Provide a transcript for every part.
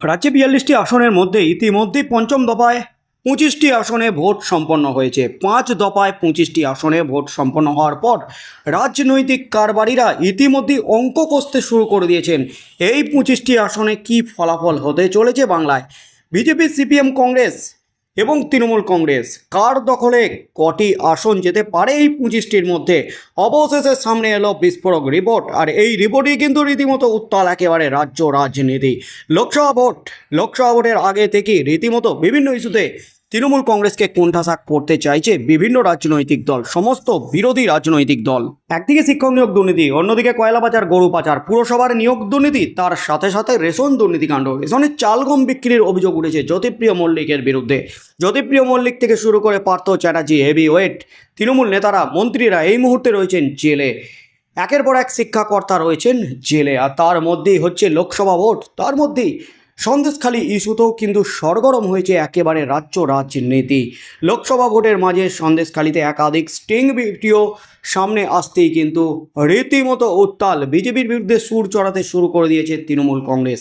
রাজ্যে বিয়াল্লিশটি আসনের মধ্যে ইতিমধ্যেই পঞ্চম দফায় পঁচিশটি আসনে ভোট সম্পন্ন হয়েছে। পাঁচ দফায় পঁচিশটি আসনে ভোট সম্পন্ন হওয়ার পর রাজনৈতিক কারবারিরা ইতিমধ্যে অঙ্ক কষতে শুরু করে দিয়েছেন। এই পঁচিশটি আসনে কি ফলাফল হতে চলেছে বাংলায়? বিজেপি সিপিএম কংগ্রেস এবং তৃণমূল কংগ্রেস, কার দখলে কটি আসন যেতে পারে এই পঁচিশটির মধ্যে? অবশেষের সামনে এলো বিস্ফোরক রিপোর্ট, আর এই রিপোর্টই কিন্তু রীতিমতো উত্তাল একেবারে রাজ্য রাজনীতি। লোকসভা ভোট, লোকসভা ভোটের আগে থেকেই রীতিমতো বিভিন্ন ইস্যুতে তৃণমূল কংগ্রেসকে কোণঠাসা করতে চাইছে বিভিন্ন রাজনৈতিক দল, সমস্ত বিরোধী রাজনৈতিক দল। একদিকে শিক্ষক নিয়োগ দুর্নীতি, অন্যদিকে কয়লা পাচার গরু পাচার পুরসভার নিয়োগ দুর্নীতি, তার সাথে সাথে রেশন দুর্নীতিকাণ্ড রেশনের চাল গম বিক্রির অভিযোগ উঠেছে জ্যোতিপ্রিয় মল্লিকের বিরুদ্ধে। জ্যোতিপ্রিয় মল্লিক থেকে শুরু করে পার্থ চ্যাটার্জি হেভি ওয়েট তৃণমূল নেতারা, মন্ত্রীরা এই মুহূর্তে রয়েছেন জেলে। একের পর এক শিক্ষাকর্তা রয়েছেন জেলে, আর তার মধ্যেই হচ্ছে লোকসভা ভোট। তার মধ্যেই সন্দেশখালী ইস্যুতেও কিন্তু সরগরম হয়েছে একেবারে রাজ্য রাজনীতি। লোকসভা ভোটের মাঝে সন্দেশখালীতে একাধিক স্টিং ভিডিও সামনে আসতেই কিন্তু রীতিমতো উত্তাল। বিজেপির বিরুদ্ধে সুর চড়াতে শুরু করে দিয়েছে তৃণমূল কংগ্রেস।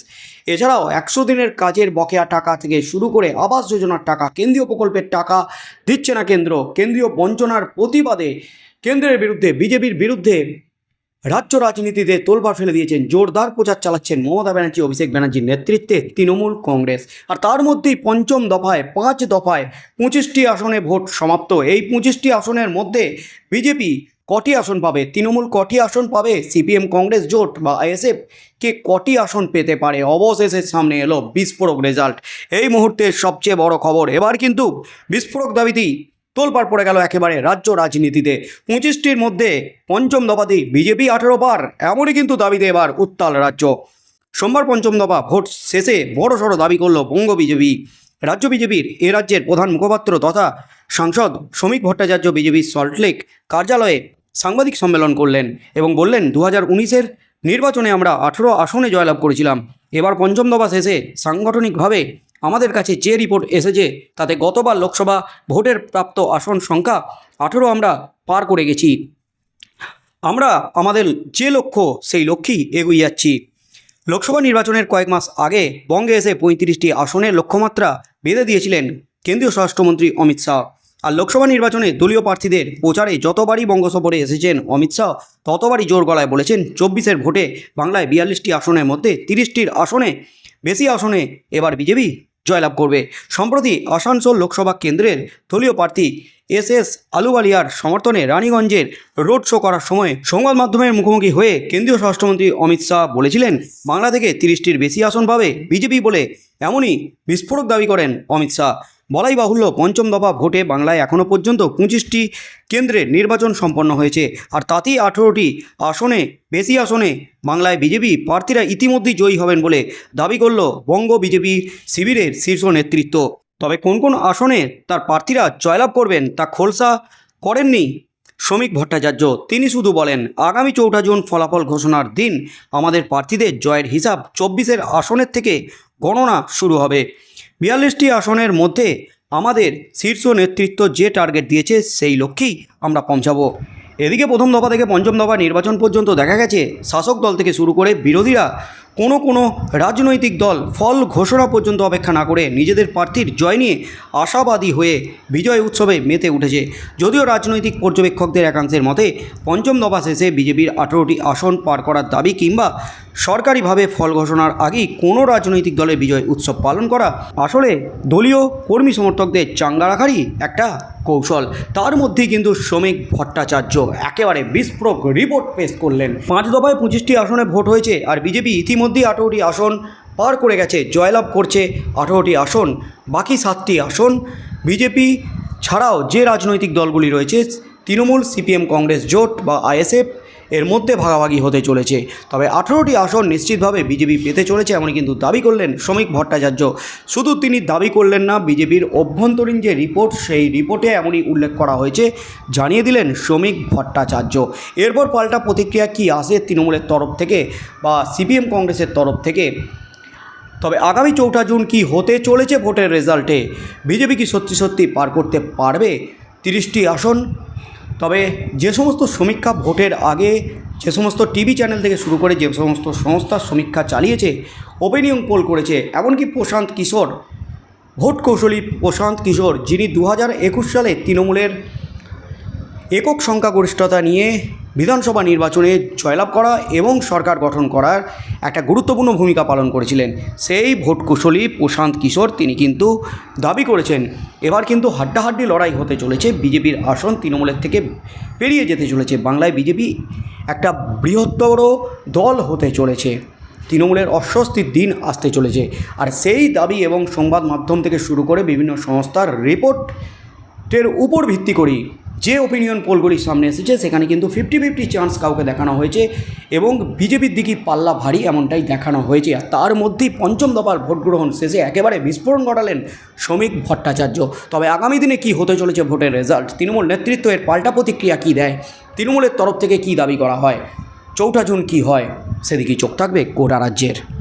এছাড়াও একশো দিনের কাজের বকেয়া টাকা থেকে শুরু করে আবাস যোজনার টাকা, কেন্দ্রীয় প্রকল্পের টাকা দিচ্ছে না কেন্দ্র। কেন্দ্রীয় বঞ্চনার প্রতিবাদে কেন্দ্রের বিরুদ্ধে, বিজেপির বিরুদ্ধে রাজ্য রাজনীতিতে তোলপাড় ফেলে দিয়েছেন, জোরদার প্রচার চালাচ্ছেন মমতা ব্যানার্জি, অভিষেক ব্যানার্জির নেতৃত্বে তৃণমূল কংগ্রেস। আর তার মধ্যেই পঞ্চম দফায়, পাঁচ দফায় পঁচিশটি আসনে ভোট সমাপ্ত। এই পঁচিশটি আসনের মধ্যে বিজেপি কটি আসন পাবে? তৃণমূল কটি আসন পাবে? সিপিএম কংগ্রেস জোট বা আইএসএফ কে কটি আসন পেতে পারে? অবশেষের সামনে এলো বিস্ফোরক রেজাল্ট। এই মুহূর্তের সবচেয়ে বড় খবর। এবার কিন্তু বিস্ফোরক দাবিতেই তোলপাড় পড়ে গেল একেবারে রাজ্য রাজনীতিতে। পঁচিশটির মধ্যে পঞ্চম দফাতেই বিজেপি আঠেরো পার, এমনই কিন্তু দাবিতে এবার উত্তাল রাজ্য। সোমবার পঞ্চম দফা ভোট শেষে বড় সড়ো দাবি করল বঙ্গ বিজেপি। রাজ্য বিজেপির এ রাজ্যের প্রধান মুখপাত্র তথা সাংসদ শ্রমিক ভট্টাচার্য বিজেপির সল্টলেক কার্যালয়ে সাংবাদিক সম্মেলন করলেন এবং বললেন দু হাজার উনিশের নির্বাচনে আমরা আঠেরো আসনে জয়লাভ করেছিলাম। এবার পঞ্চম দফা শেষে সাংগঠনিকভাবে আমাদের কাছে যে রিপোর্ট এসেছে, তাতে গতবার লোকসভা ভোটের প্রাপ্ত আসন সংখ্যা আঠেরো আমরা পার করে গেছি। আমরা আমাদের যে লক্ষ্য, সেই লক্ষ্যেই এগিয়ে যাচ্ছি। লোকসভা নির্বাচনের কয়েক মাস আগে বঙ্গে এসে পঁয়ত্রিশটি আসনের লক্ষ্যমাত্রা বেঁধে দিয়েছিলেন কেন্দ্রীয় স্বরাষ্ট্রমন্ত্রী অমিত শাহ। আর লোকসভা নির্বাচনে দলীয় প্রার্থীদের প্রচারে যতবারই বঙ্গ সফরে এসেছেন অমিত শাহ, ততবারই জোর গলায় বলেছেন, চব্বিশের ভোটে বাংলায় বিয়াল্লিশটি আসনের মধ্যে তিরিশটির আসনে বেশি আসনে এবার বিজেপি জয়লাভ করবে। সম্প্রতি আসানসোল লোকসভা কেন্দ্রের দলীয় প্রার্থী এস এস আলুওয়ালিয়ার সমর্থনে রানীগঞ্জের রোড শো করার সময় সংবাদ মাধ্যমের মুখোমুখি হয়ে কেন্দ্রীয় স্বরাষ্ট্রমন্ত্রী অমিত শাহ বলেছিলেন, বাংলা থেকে তিরিশটির বেশি আসন পাবে বিজেপি বলে এমনই বিস্ফোরক দাবি করেন অমিত শাহ। বলাই বাহুল্য পঞ্চম দফা ভোটে বাংলায় এখনও পর্যন্ত পঁচিশটি কেন্দ্রে নির্বাচন সম্পন্ন হয়েছে। আর তাতেই আঠেরোটি আসনে, বেশি আসনে বাংলায় বিজেপি প্রার্থীরা ইতিমধ্যেই জয়ী হবেন বলে দাবি করল বঙ্গ বিজেপি শিবিরের শীর্ষ নেতৃত্ব। তবে কোন কোন আসনে তার প্রার্থীরা জয়লাভ করবেন তা খোলসা করেননি শ্রমিক ভট্টাচার্য। তিনি শুধু বলেন, আগামী চৌঠা জুন ফলাফল ঘোষণার দিন আমাদের প্রার্থীদের জয়ের হিসাব চব্বিশের আসনের থেকে গণনা শুরু হবে। বিয়াল্লিশটি আসনের মধ্যে আমাদের শীর্ষ নেতৃত্ব যে টার্গেট দিয়েছে সেই লক্ষ্যেই আমরা পৌঁছাবো। এদিকে প্রথম দফা থেকে পঞ্চম দফা নির্বাচন পর্যন্ত দেখা গেছে, শাসক দল থেকে শুরু করে বিরোধীরা কোনো কোনো রাজনৈতিক দল ফল ঘোষণা পর্যন্ত অপেক্ষা না করে নিজেদের প্রার্থীর জয় নিয়ে আশাবাদী হয়ে বিজয় উৎসবে মেতে উঠেছে। যদিও রাজনৈতিক পর্যবেক্ষকদের একাংশের মতে, পঞ্চম দফা শেষে বিজেপির আঠেরোটি আসন পার করার দাবি কিংবা সরকারিভাবে ফল ঘোষণার আগেই কোনো রাজনৈতিক দলের বিজয় উৎসব পালন করা আসলে দলীয় কর্মী সমর্থকদের চাঙ্গা রাখারই একটা কৌশল। তার মধ্যেই কিন্তু শ্রমিক ভট্টাচার্য একেবারে বিস্ফোরক রিপোর্ট পেশ করলেন। পাঁচ দফায় পঁচিশটি আসনে ভোট হয়েছে আর বিজেপি ইতিমধ্যেই আঠেরোটি আসন পার করে গেছে, জয়লাভ করছে আঠেরোটি আসন। বাকি সাতটি আসন বিজেপি ছাড়াও যে রাজনৈতিক দলগুলি রয়েছে, তৃণমূল, সিপিএম, কংগ্রেস, জোট বা আইএসএফ এর মধ্যে ভাগাভাগি হতে চলেছে। তবে আঠেরোটি আসন নিশ্চিতভাবে বিজেপি পেতে চলেছে এমনই কিন্তু দাবি করলেন শ্রমিক ভট্টাচার্য। শুধু তিনি দাবি করলেন না, বিজেপির অভ্যন্তরীণ যে রিপোর্ট, সেই রিপোর্টে এমনই উল্লেখ করা হয়েছে। জানিয়ে দিলেন শ্রমিক ভট্টাচার্য। এরপর পাল্টা প্রতিক্রিয়া কি আসে তৃণমূলের তরফ থেকে বা সিপিএম কংগ্রেসের তরফ থেকে? তবে আগামী চৌঠা জুন কি হতে চলেছে ভোটের রেজাল্টে? বিজেপি কি সত্যি সত্যি পার করতে পারবে? তিরিশটি আসন তবে যে সমস্ত সমীক্ষা ভোটের আগে, যে সমস্ত টিভি চ্যানেল থেকে শুরু করে যে সমস্ত সংস্থা সমীক্ষা চালিয়েছে ওপেনিয়ন পোল করেছে, এমনকি প্রশান্ত কিশোর, ভোট কৌশলী প্রশান্ত কিশোর, যিনি দু হাজার একুশ সালে তৃণমূলের একক সংখ্যাগরিষ্ঠতা নিয়ে বিধানসভা নির্বাচনে জয়লাভ করা এবং সরকার গঠন করার একটা গুরুত্বপূর্ণ ভূমিকা পালন করেছিলেন। সেই ভোট কুশলী প্রশান্ত কিশোর, তিনি কিন্তু দাবি করেছেন, এবার কিন্তু হাড্ডাহাড্ডি লড়াই হতে চলেছে, বিজেপির আসন তৃণমূলের থেকে পেরিয়ে যেতে চলেছে। বাংলায় বিজেপি একটা বৃহত্তর দল হতে চলেছে। তৃণমূলের অস্বস্তির দিন আসতে চলেছে। আর সেই দাবি এবং সংবাদ মাধ্যম থেকে শুরু করে বিভিন্ন সংস্থার রিপোর্টের উপর ভিত্তি করেই যে ওপিনিয়ন পোলগুলি সামনে এসেছে, সেখানে কিন্তু ফিফটি ফিফটি চান্স কাউকে দেখানো হয়েছে এবং বিজেপির দিকেই পাল্লা ভারী এমনটাই দেখানো হয়েছে। আর তার মধ্যেই পঞ্চম দফার ভোট গ্রহণ শেষে একেবারে বিস্ফোরণ ঘটালেন শ্রমিক ভট্টাচার্য। তবে আগামী দিনে কি হতে চলেছে ভোটের রেজাল্ট তৃণমূল নেতৃত্ব এর পাল্টা প্রতিক্রিয়া কী দেয়? তৃণমূলের তরফ থেকে কী দাবি করা হয়? চৌঠা জুন কী হয়? সেদিকেই চোখ থাকবে গোটা রাজ্যের।